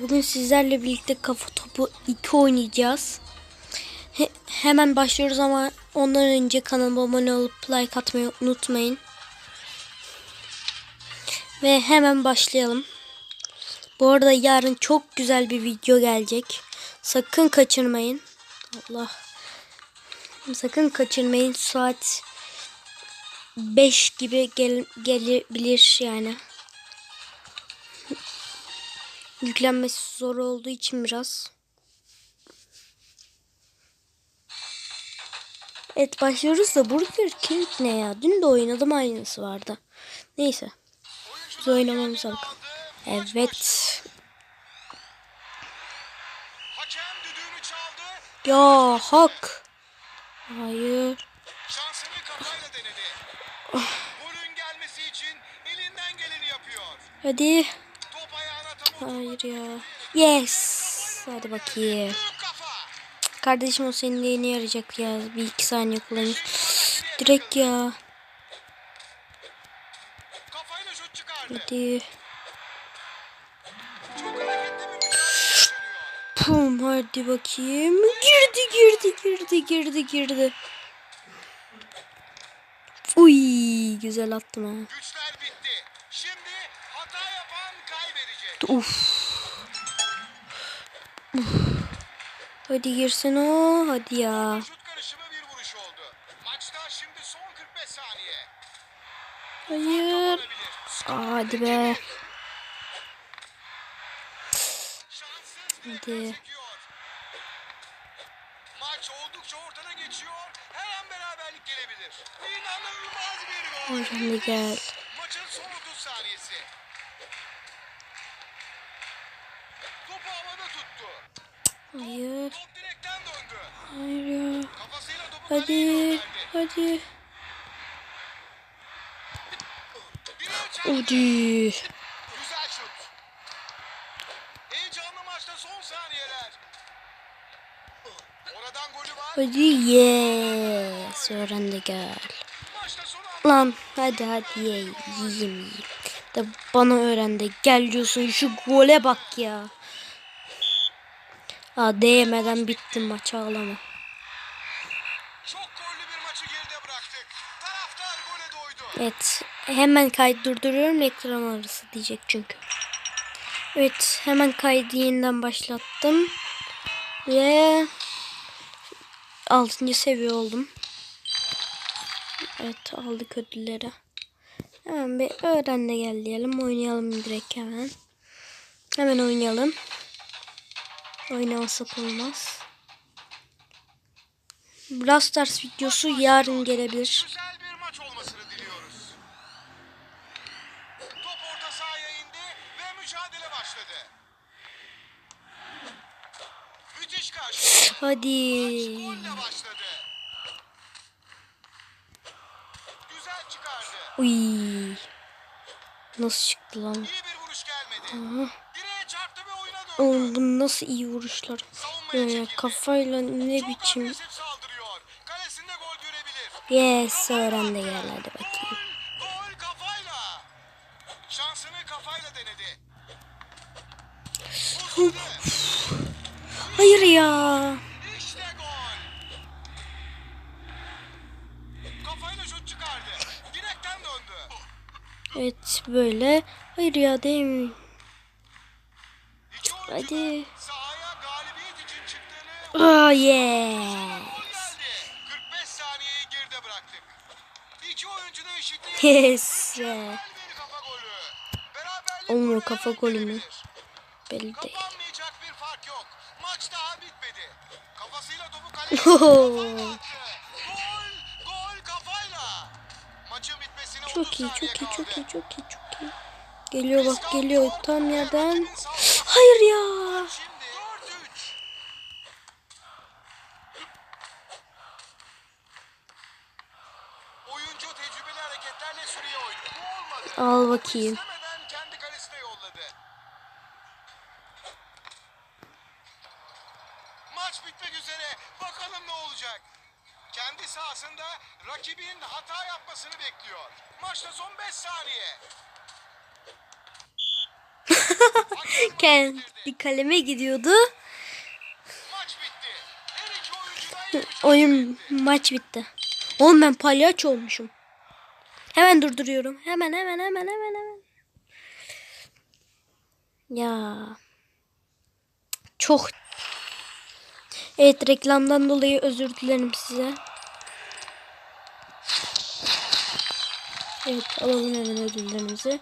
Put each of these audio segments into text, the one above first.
Bugün sizlerle birlikte kafa topu 2 oynayacağız. He- hemen başlıyoruz ama ondan önce kanalıma abone olup like atmayı unutmayın. Ve hemen başlayalım. Bu arada yarın çok güzel bir video gelecek. Sakın kaçırmayın. Allah. Sakın kaçırmayın. Saat 5 gibi gel gelebilir yani. Yüklenmesi zor olduğu için biraz. Evet başlıyoruz da Burger King ne ya? Dün de oynadım aynısı vardı. Neyse. Biz oynamamıza bakalım. Evet. Ya hak. Hayır. Yapıyor. Hadi. Hayır ya. Yes. Hadi bakayım. Kardeşim o senin neyine yarayacak ya? Bir iki saniye kullanır. Direkt ya. Hadi. Pum hadi bakayım. Girdi girdi girdi girdi girdi. Uy güzel attım ha. Güçler bitti. Şimdi hata yapan kaybedecek. Uf. Uf. Hadi girsin o hadi ya. Şut karışımı bir vuruş oldu. Maçta şimdi son 45 saniye. Hayır. Hadi be. Hadi. Maç oldukça ortada geçiyor. Her an beraberlik gelebilir. İnanılmaz bir gol. Hocam gel. Maçın son 30 saniyesi. Hayır. Hayır Hadi. Hadi. Hadi. Hadi yes. Öğren de gel. Lan hadi hadi ye, yiyeyim yiyeyim. De bana öğren de gel diyorsun şu gole bak ya. Aa değmeden bitti maç ağlama. Evet hemen kaydı durduruyorum ekran arası diyecek çünkü. Evet hemen kaydı yeniden başlattım. Ve 6. seviye oldum. Evet aldık ödülleri. Hemen bir öğren de gel diyelim. Oynayalım direkt hemen. Hemen oynayalım. Oynamasak olmaz. Brawl Stars videosu yarın gelebilir. Hadi. Uy. Nasıl çıktı lan? İyi bir vuruş gelmedi. Aha. Oğlum bu nasıl iyi vuruşlar. Çekildi. kafayla ne biçim. Yes öğren de gel hadi bakayım. Hayır ya. İşte. Evet böyle. Hayır ya değil mi? Oyuncu da eşitliği. Yes. Bir kafa golü. Mü? Belli değil. Kapanmayacak bir fark yok. Maç daha bitmedi. Kafasıyla topu kaleye kafayla Oho. attı. Gol, gol kafayla. Maçın bitmesine 30 Çok iyi çok iyi çok iyi çok iyi çok iyi. Geliyor bak geliyor tam yerden. Hayır ya. Şimdi 4-3. Oyuncu tecrübeli hareketlerle süreyi oynadı. Bu olmadı. Al bakayım. Maç bitmek üzere. Bakalım ne olacak. Kendi sahasında rakibin hata yapmasını bekliyor. Maçta son 5 saniye. Kendi kaleme gidiyordu. Oyun maç bitti. Oğlum ben palyaço olmuşum. Hemen durduruyorum. Hemen hemen hemen hemen hemen. Ya. Çok. Evet reklamdan dolayı özür dilerim size. Evet alalım hemen ödüllerimizi.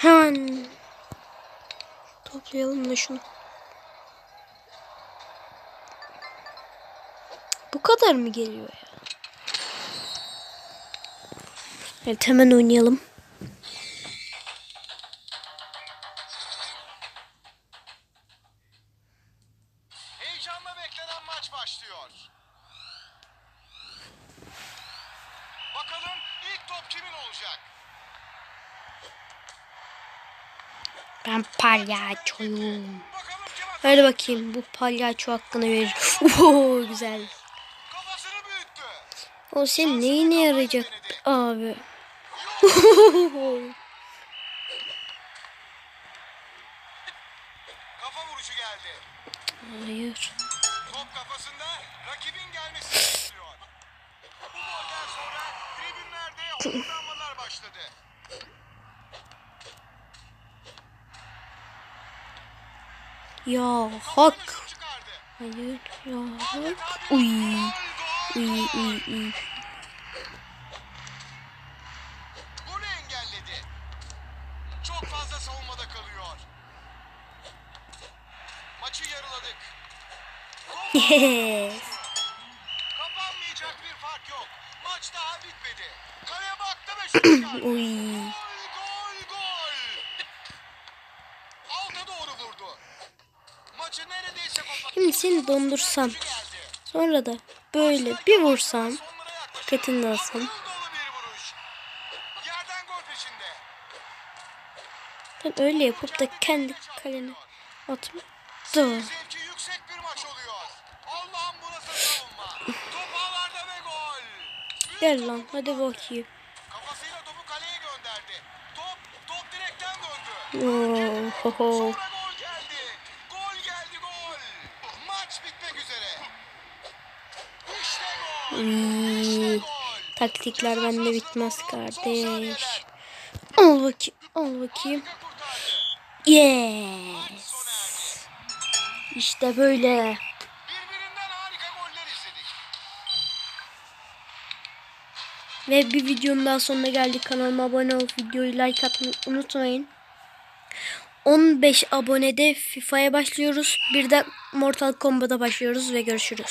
Hemen toplayalım da şunu. Bu kadar mı geliyor ya? Evet hemen oynayalım. Heyecanla beklenen maç başlıyor. Bakalım ilk top kimin olacak? Ben palyaçoyum. Hadi bakayım bu palyaço hakkını verir. Oo güzel. O senin neyine yarayacak abi? Hayır. Top kafasında rakibin gelmesini bekliyor. Bu golden sonra tribünlerde homurdanmalar başladı. Ya hak. Hayır ya hak. Uy. Uy uy uy. Çok fazla savunmada kalıyor. Maçı yarıladık. Yes. Kapanmayacak bir fark yok. Maç daha bitmedi. Kaleye baktı ve şut. Uy. Gol gol gol. Alta doğru vurdu. Maçı neredeyse koparttı. Şimdi seni dondursam. Sonra da böyle bir vursam. Kötünü alsam. Ben öyle yapıp da kendi kalene atma. Büyük Gel lan hadi bakayım. Kafasıyla topu kaleye gönderdi. Top, top direkten döndü. Oo, ho, ho. Sonra gol geldi. Gol geldi gol. Maç bitmek üzere. İşte gol. İşte Uy. Taktikler bende bitmez kardeş. Al bakayım. Al bakayım. Yes. İşte böyle. Ve bir videonun daha sonuna geldik. Kanalıma abone olup videoyu like atmayı unutmayın. 15 abonede FIFA'ya başlıyoruz. Bir de Mortal Kombat'a başlıyoruz ve görüşürüz.